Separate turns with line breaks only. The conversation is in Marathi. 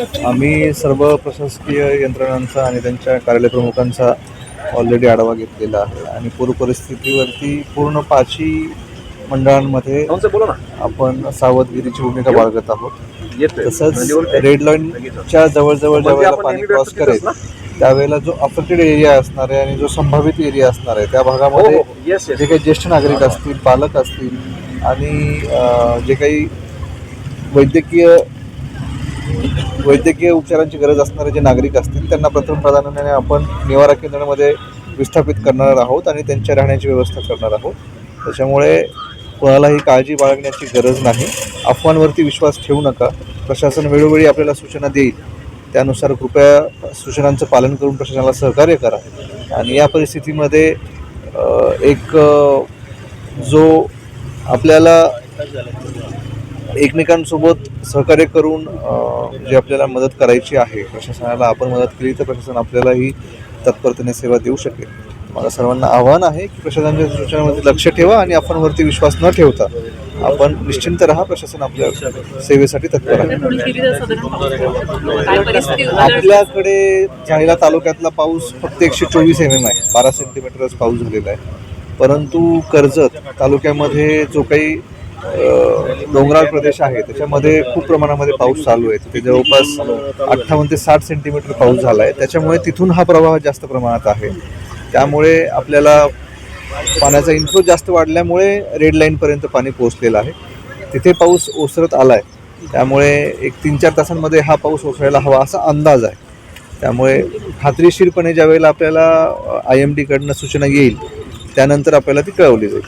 आम्ही सर्व प्रशासकीय यंत्रणांचा आणि त्यांच्या कार्यालय प्रमुखांचा ऑलरेडी आढावा घेतलेला आहे. आणि पूर परिस्थितीवरती पूर्ण पाचही मंडळांमध्ये आपण सावधगिरीची भूमिका बाळगत आहोत. तसंच रेड लाईनच्या जवळजवळ ज्या वेळेला पाणी क्रॉस करेल त्यावेळेला जो अफेक्टेड एरिया असणार आहे आणि जो संभावित एरिया असणार आहे त्या भागामध्ये
येस येस
जे काही ज्येष्ठ नागरिक असतील पालक असतील आणि जे काही वैद्यकीय वैद्यकीय उपचारांची गरज असणारे जे नागरिक असतील त्यांना प्रथम प्राधान्याने आपण निवारा केंद्रामध्ये विस्थापित करणार आहोत आणि त्यांच्या राहण्याची व्यवस्था करणार आहोत. त्याच्यामुळे कोणालाही काळजी बाळगण्याची गरज नाही. अफवांवरती विश्वास ठेवू नका. प्रशासन वेळोवेळी आपल्याला सूचना देईल. त्यानुसार कृपया सूचनांचं पालन करून प्रशासनाला सहकार्य करा. आणि या परिस्थितीमध्ये एक जो आपल्याला एकमेकांसोबत सहकार्य करून जे आपल्याला मदत करायची आहे प्रशासनाला आपण मदत केली तर प्रशासन आपल्यालाही तत्परतेने सेवा देऊ शकेल. मला सर्वांना आव्हान आहे की प्रशासनाच्या सूचनांवरती लक्ष ठेवा आणि आपणवरती विश्वास न ठेवता आपण निश्चिंत राहा प्रशासन आपल्या सेवेसाठी तत्पर आहे. आपल्याकडे जाहिरा तालुक्यातला पाऊस फक्त एकशे चोवीस एम एम आहे. बारा सेंटीमीटरच पाऊस झालेला आहे. परंतु कर्जत तालुक्यामध्ये जो काही डोंगराळ प्रदेश आहे. त्याच्यामध्ये खूप प्रमाणामध्ये पाऊस चालू आहे. तिथे जवळपास अठ्ठावन्न ते साठ सेंटीमीटर पाऊस झाला आहे त्याच्यामुळे तिथून हा प्रवाह जास्त प्रमाणात आहे. त्यामुळे आपल्याला पाण्याचा इन्फ्लो जास्त वाढल्यामुळे रेड लाईनपर्यंत पाणी पोहोचलेलं आहे. तिथे पाऊस ओसरत आला आहे त्यामुळे एक तीन चार तासांमध्ये हा पाऊस ओसरायला हवा असा अंदाज आहे. त्यामुळे खात्रीशीरपणे ज्यावेळेला आपल्याला आय एम डीकडनं सूचना येईल त्यानंतर आपल्याला ती कळवली जाईल.